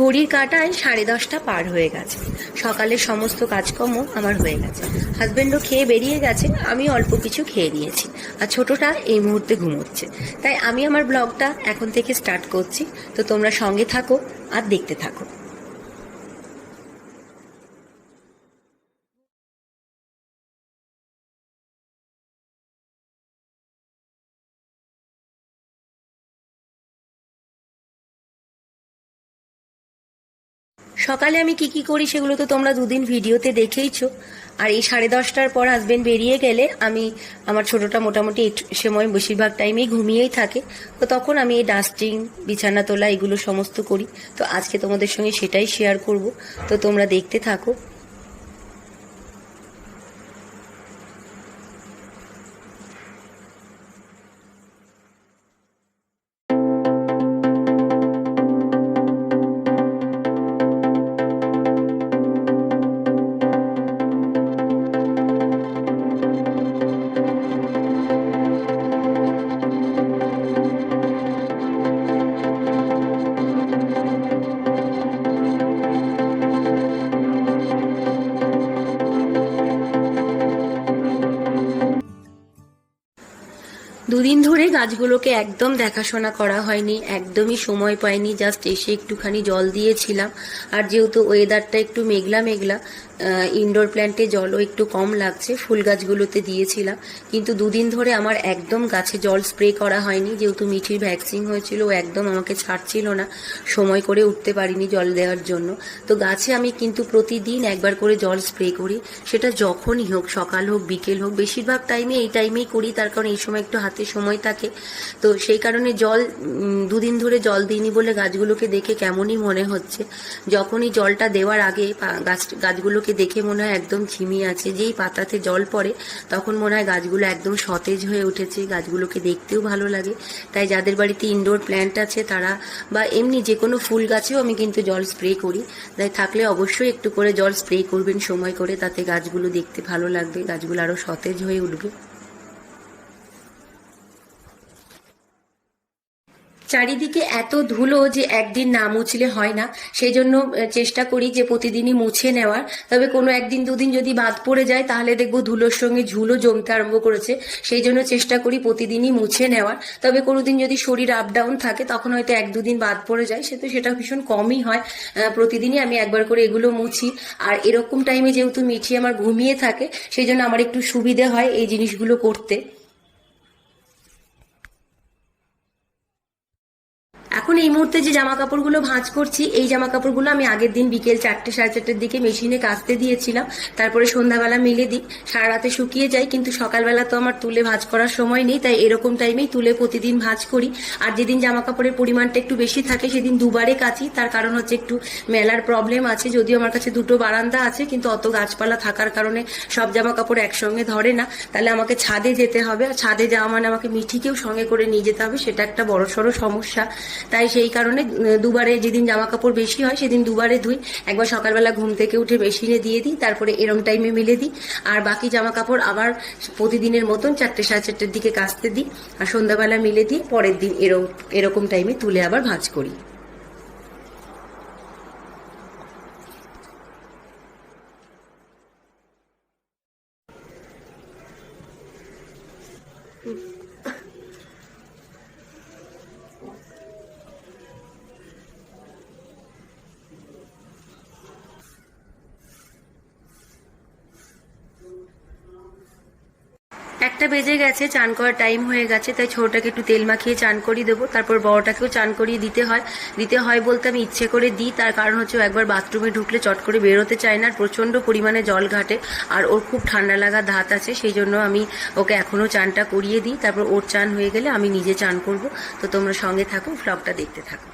ঘড়ির কাটায় সাড়ে দশটা পার হয়ে গেছে। সকালের সমস্ত কাজকর্ম আমার হয়ে গেছে। হাজব্যান্ডও খেয়ে বেরিয়ে গেছে, আমি অল্প কিছু খেয়ে নিয়েছি। আর ছোটটা এই মুহূর্তে ঘুমোচ্ছে। তাই আমি আমার ব্লগটা এখন থেকে স্টার্ট করছি। তো তোমরা সঙ্গে থাকো আর দেখতে থাকো। সকালে আমি কি কি করি সেগুলো তো তোমরা দুদিন ভিডিওতে দেখেইছো। আর এই সাড়ে দশটার পর হাজবেন্ড বেরিয়ে গেলে আমি, আমার ছোটটা মোটামুটি সময় বেশিরভাগ টাইমেই ঘুমিয়েই থাকে। তো তখন আমি এই ডাস্টিং বিছানা তোলা, এগুলো সমস্ত করি। তো আজকে তোমাদের সঙ্গে সেটাই শেয়ার করব। তো তোমরা দেখতে থাকো। গাছগুলোকে একদম দেখাশোনা করা হয়নি, একদমই সময় পাইনি জাস্ট এসে একটুখানি জল দিয়েছিলাম। আর যেহেতু ওয়েদারটা একটু মেঘলা মেঘলা ইনডোর প্ল্যান্টে জলও একটু কম লাগছে, ফুল গাছগুলোতে দিয়েছিলাম। কিন্তু দুদিন ধরে আমার একদম গাছে জল স্প্রে করা হয়নি, যেহেতু মিঠির ভ্যাকসিন হয়েছিল, ও একদম আমাকে ছাড়ছিল না। সময় করে উঠতে পারিনি জল দেওয়ার জন্য। তো গাছে আমি কিন্তু প্রতিদিন একবার করে জল স্প্রে করি। সেটা যখনই হোক, সকাল হোক, বিকেল হোক, বেশিরভাগ টাইমে এই টাইমেই করি। তার কারণ এই সময় একটু হাতে সময় থাকে। তো সেই কারণে জল দুদিন ধরে জল দিইনি বলে গাছগুলোকে দেখে কেমনই মনে হচ্ছে। যখনই জলটা দেওয়ার আগে গাছ, গাছগুলোকে দেখে মনে হয় একদম ঝিমিয়ে আছে। যেই পাতাতে জল পড়ে, তখন মনে হয় গাছগুলো একদম সতেজ হয়ে উঠেছে, গাছগুলোকে দেখতেও ভালো লাগে। তাই যাদের বাড়িতে ইনডোর প্ল্যান্ট আছে তারা, বা এমনি যে কোনো ফুল গাছেও আমি কিন্তু জল স্প্রে করি। তাই থাকলে অবশ্যই একটু করে জল স্প্রে করবেন সময় করে, তাতে গাছগুলো দেখতে ভালো লাগবে, গাছগুলো আরও সতেজ হয়ে উঠবে। চারিদিকে এত ধুলো যে একদিন না মুছলে হয় না। সেই জন্য চেষ্টা করি যে প্রতিদিনই মুছে নেওয়ার। তবে কোনো একদিন দুদিন যদি বাদ পড়ে যায়, তাহলে দেখব ধুলোর সঙ্গে ঝুলো জমতে আরম্ভ করেছে। সেই জন্য চেষ্টা করি প্রতিদিনই মুছে নেওয়ার। তবে কোনোদিন যদি শরীর আপ ডাউন থাকে, তখন হয়তো এক দুদিন বাদ পড়ে যায়। সে তো সেটা ভীষণ কমই হয়। প্রতিদিনই আমি একবার করে এগুলো মুছি। আর এরকম টাইমে যেহেতু মিঠি আমার ঘুমিয়ে থাকে সেই জন্য আমার একটু সুবিধে হয় এই জিনিসগুলো করতে। এখন এই মুহূর্তে যে জামা কাপড়গুলো ভাঁজ করছি, এই জামা কাপড়গুলো আমি আগের দিন বিকেল চারটে, সাড়ে চারটের দিকে মেশিনে কাচতে দিয়েছিলাম। তারপরে সন্ধ্যাবেলা মেলে দিই। সারা রাতে শুকিয়ে যায়, কিন্তু সকালবেলা তো আমার তুলে ভাঁজ করার সময় নেই, তাই এরকম টাইমেই তুলে প্রতিদিন ভাঁজ করি। আর যেদিন জামা কাপড়ের পরিমাণটা একটু বেশি থাকে, সেদিন দুবারে কাচি। তার কারণ হচ্ছে একটু মেলার প্রবলেম আছে, যদিও আমার কাছে দুটো বারান্দা আছে, কিন্তু অত গাছপালা থাকার কারণে সব জামা কাপড় একসঙ্গে ধরে না। তাহলে আমাকে ছাদে যেতে হবে। আর ছাদে যাওয়া মানে আমাকে মিঠিকেও সঙ্গে করে নিয়ে যেতে হবে, সেটা একটা বড় সড়ো সমস্যা। তাই সেই কারণে দুবারে যেদিন জামা কাপড় বেশি হয় সেদিন দুবারে ধুই। একবার সকালবেলা ঘুম থেকে উঠে মেশিনে দিয়ে দিই, তারপরে এরম টাইমে মিলে দিই। আর বাকি জামা কাপড় আবার প্রতিদিনের মতন চারটে সাড়ে চারটের দিকে কাচতে দিই। আর সন্ধ্যাবেলা মিলে দিই পরের দিন এরকম এরকম টাইমে তুলে আবার ভাঁজ করি। একটা বেজে গেছে, চান করার টাইম হয়ে গেছে, তাই ছোটটাকে একটু তেল মাখিয়ে চান করিয়ে দেবো। তারপর বড়টাকেও চান করিয়ে দিতে হয়। দিতে হয় বলতে আমি ইচ্ছে করে দিই, তার কারণ হচ্ছে একবার বাথরুমে ঢুকলে চট করে বেরোতে চায় না, আর প্রচণ্ড পরিমাণে জল ঘাটে, আর ওর খুব ঠান্ডা লাগা ধাত আছে, সেই জন্য আমি ওকে এখনও চানটা করিয়ে দিই। তারপর ওর চান হয়ে গেলে আমি নিজে চান করব। তো তোমরা সঙ্গে থাকো ফ্লগটা দেখতে থাকো।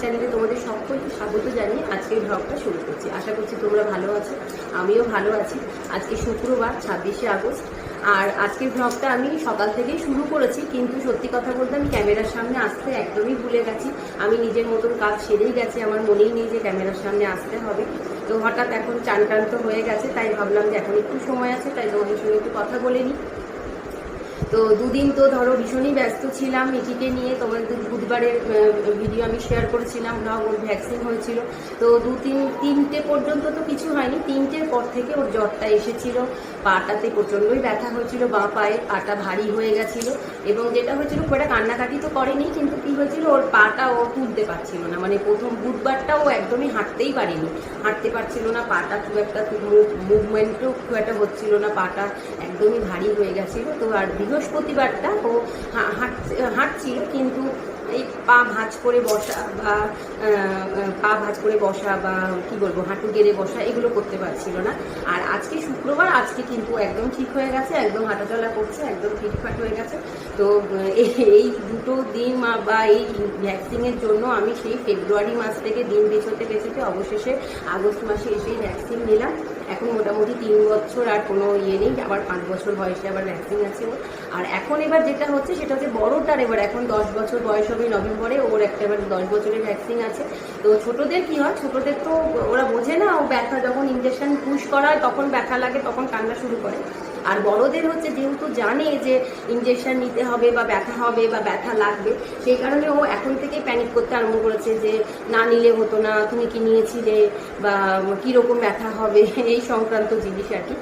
চ্যানেল তোমাদের সকলকে স্বাগত জানিয়ে আজকের ব্লগটা শুরু করছি। আশা করছি তোমরা ভালো আছো, আমিও ভালো আছি। আজকে শুক্রবার, ছাব্বিশে আগস্ট। আর আজকের ব্লগটা আমি সকাল থেকেই শুরু করেছি, কিন্তু সত্যি কথা বলতে আমি ক্যামেরার সামনে আসতে একদমই ভুলে গেছি। আমি নিজের মতন কাজ সেরেই গেছি, আমার মনেই নেই যে ক্যামেরার সামনে আসতে হবে। তো হঠাৎ এখন চান হয়ে গেছে, তাই ভাবলাম যে এখন একটু সময় আছে, তাই তোমাদের সঙ্গে একটু কথা বলে নিই। তো দুদিন তো ধরো ভীষণই ব্যস্ত ছিলাম মিটিকে নিয়ে তোমাদের বুধবারের ভিডিও আমি শেয়ার করেছিলাম, না ওর ভ্যাকসিন হয়েছিল। তো দু, তিন, তিনটে পর্যন্ত তো কিছু হয়নি, তিনটের পর থেকে ওর জ্বরটা এসেছিল। পাটাতে প্রচণ্ডই ব্যথা হয়েছিল, বা পায়ে পাটা ভারী হয়ে গেছিল, এবং যেটা হয়েছিল খুব একটা কান্নাকাটি তো করেনি, কিন্তু কি হয়েছিল, ওর পাটা ও তুলতে পারছিল না। মানে প্রথম বুধবারটা ও একদমই হাঁটতেই পারেনি। হাঁটতে পারছিল না, পাটা খুব একটা মুভমেন্টও খুব একটা হচ্ছিল না, পাটা একদমই ভারী হয়ে গেছিল। তো আর বৃহস্পতিবারটা ও হাঁটছিল, কিন্তু এই পা ভাঁজ করে বসা বা পা ভাঁজ করে বসা বা, কি বলব, হাঁটু গেড়ে বসা, এগুলো করতে পারছিল না। আর আজকে শুক্রবার, আজকে কিন্তু একদম ঠিক হয়ে গেছে, একদম হাঁটাচলা করছে, একদম ফিটফাট হয়ে গেছে। তো এই- দুটো দিন বা এই ভ্যাকসিনের জন্য আমি সেই ফেব্রুয়ারি মাস থেকে দিন পেছোতে পেছোতে অবশেষে আগস্ট মাসে এসেই ভ্যাকসিন নিলাম। এখন মোটামুটি তিন বছর আর কোনো ইয়ে নেই, আবার পাঁচ বছর বয়সে আবার ভ্যাকসিন আছে আর এখন এবার যেটা হচ্ছে সেটা হচ্ছে বড়টার এবার, এখন দশ বছর বয়স হবে নভেম্বরে, ওর একটা এবার দশ বছরের ভ্যাকসিন আছে। তো ছোটদের কি হয়, ছোটদের তো ওরা বোঝে না, ও ব্যথা যখন ইঞ্জেকশন পুশ করা হয় তখন ব্যথা লাগে, তখন কান্না শুরু করে। আর বড়দের হচ্ছে যেহেতু জানে যে ইঞ্জেকশন নিতে হবে বা ব্যথা হবে বা ব্যথা লাগবে, সেই কারণে ও এখন থেকে প্যানিক করতে আরম্ভ করেছে যে, না নিলে হতো না, তুমি কি নিয়েছিলে বা কীরকম ব্যথা হবে? এই সংক্রান্ত জিনিস আর কি।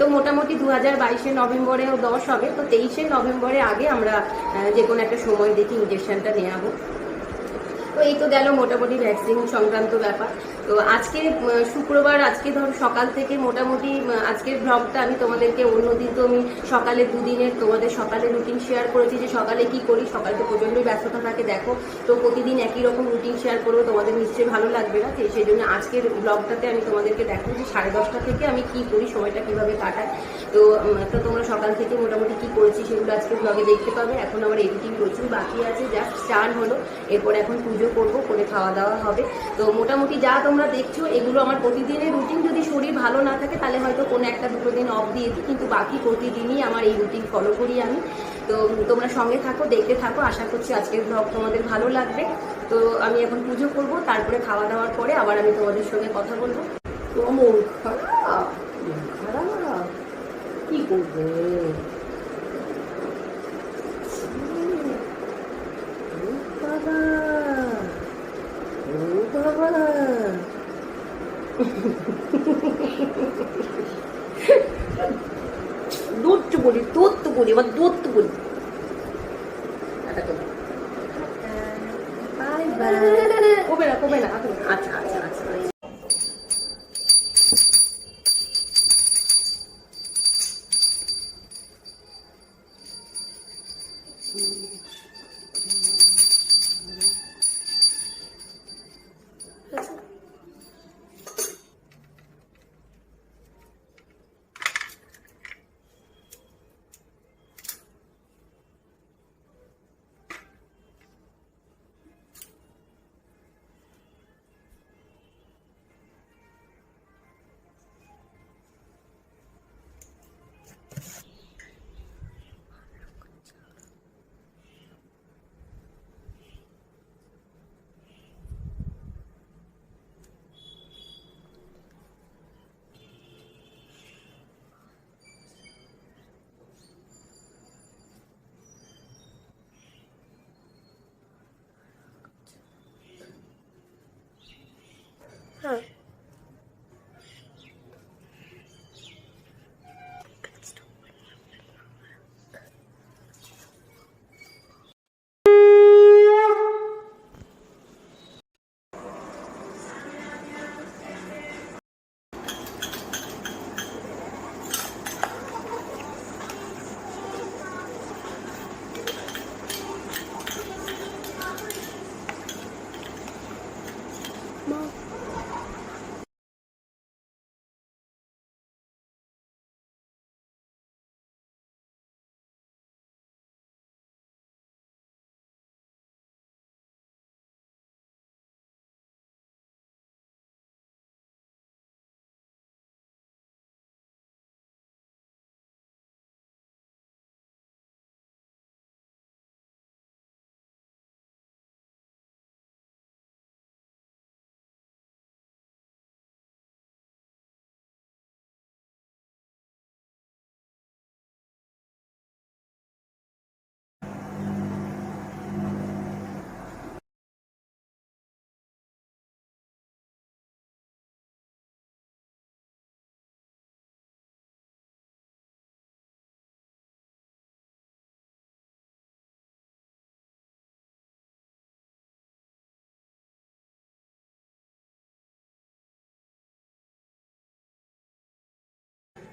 তো মোটামুটি দু হাজার বাইশে নভেম্বরে দশ হবে, তো তেইশে নভেম্বরে আগে আমরা যে কোনো একটা সময় দেখি ইঞ্জেকশনটা নেওয়াবো তো এই তো গেল মোটামুটি ভ্যাকসিন সংক্রান্ত ব্যাপার। তো আজকে শুক্রবার, আজকে ধর সকাল থেকে মোটামুটি আজকের ব্লগটা আমি তোমাদেরকে অন্যদিন তো আমি সকালে দুদিনের তোমাদের সকালে রুটিন শেয়ার করেছি যে সকালে কি করি সকালে তো প্রচণ্ডই ব্যস্ততা থাকে, দেখো। তো প্রতিদিন একই রকম রুটিন শেয়ার করব, তোমাদের নিশ্চয়ই ভালো লাগবে না। সেই জন্য আজকের ব্লগটাতে আমি তোমাদেরকে দেখো যে সাড়ে দশটা থেকে আমি কি করি, সময়টা কীভাবে কাটাই। তো তো তোমরা সকাল থেকে মোটামুটি কি করেছি সেগুলো আজকে ব্লগে দেখতে পাবে। এখন আমার এডিটিং প্রচুর বাকি আছে জাস্ট চান হলো। এরপর এখন পুজো করব, করে খাওয়া দাওয়া হবে। তো মোটামুটি যা তোমরা দেখছ, এগুলো আমার প্রতিদিনের রুটিন যদি শরীর ভালো না থাকে, তাহলে হয়তো কোনো একটা দুটো দিন অফ দিয়ে দিই, কিন্তু বাকি প্রতিদিনই আমার এই রুটিন ফলো করি আমি। তো তোমরা সঙ্গে থাকো, দেখতে থাকো। আশা করছি আজকের ব্লগ তোমাদের ভালো লাগবে। তো আমি এখন পুজো করব, তারপরে খাওয়া দাওয়ার পরে আবার আমি তোমাদের সঙ্গে কথা বলব। তো খারাপ। খারাপ। কি করবে? বাবা, ও দূরত্ব বলি দূরত্ব বলি আমার বাই বাই কবে না কবে না? আচ্ছা আচ্ছা আচ্ছা। হ্যাঁ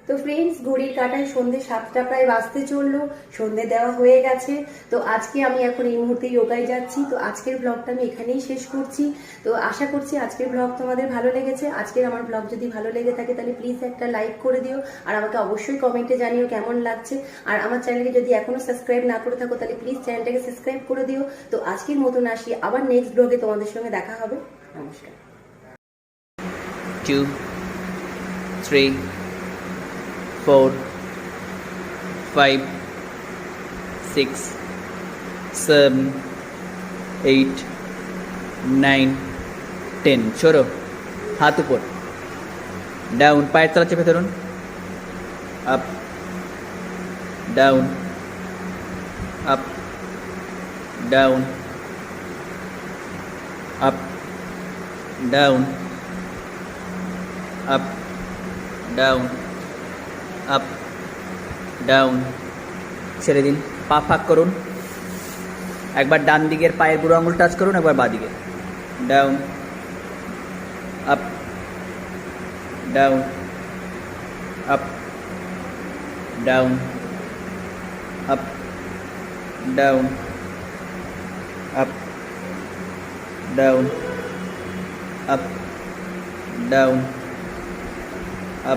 তো ফ্রেন্ডস ঘড়ির কাটায় সন্ধে সাতটা প্রায় বাজতে চলল সন্ধে দেওয়া হয়ে গেছে। তো আজকে আমি এখন এই মুহূর্তে যোগায় যাচ্ছি। তো আজকের ব্লগটা আমি এখানেই শেষ করছি। তো আশা করছি আজকের ব্লগ তোমাদের ভালো লেগেছে। আজকের আমার ব্লগ যদি ভালো লেগে থাকে তাহলে প্লিজ একটা লাইক করে দিও। আর আমাকে অবশ্যই কমেন্টে জানিও কেমন লাগছে। আর আমার চ্যানেলকে যদি এখনও সাবস্ক্রাইব না করে থাকো তাহলে প্লিজ চ্যানেলটাকে সাবস্ক্রাইব করে দিও। তো আজকের মতন আসি। আবার নেক্সট ব্লগে তোমাদের সঙ্গে দেখা হবে। নমস্কার। Four, five, six, seven, eight, nine, ten. সরো হাত উপর। ডাউন পায়ের তলা চেপে ধরুন। Up down up down up down up down. Up, down, ছেড়ে দিন, পা ফাঁক করুন। একবার ডান দিকের পায়ের বুড়ো আঙুল টাচ করুন, একবার বাঁ দিকে। Down up down up down up down up down up down.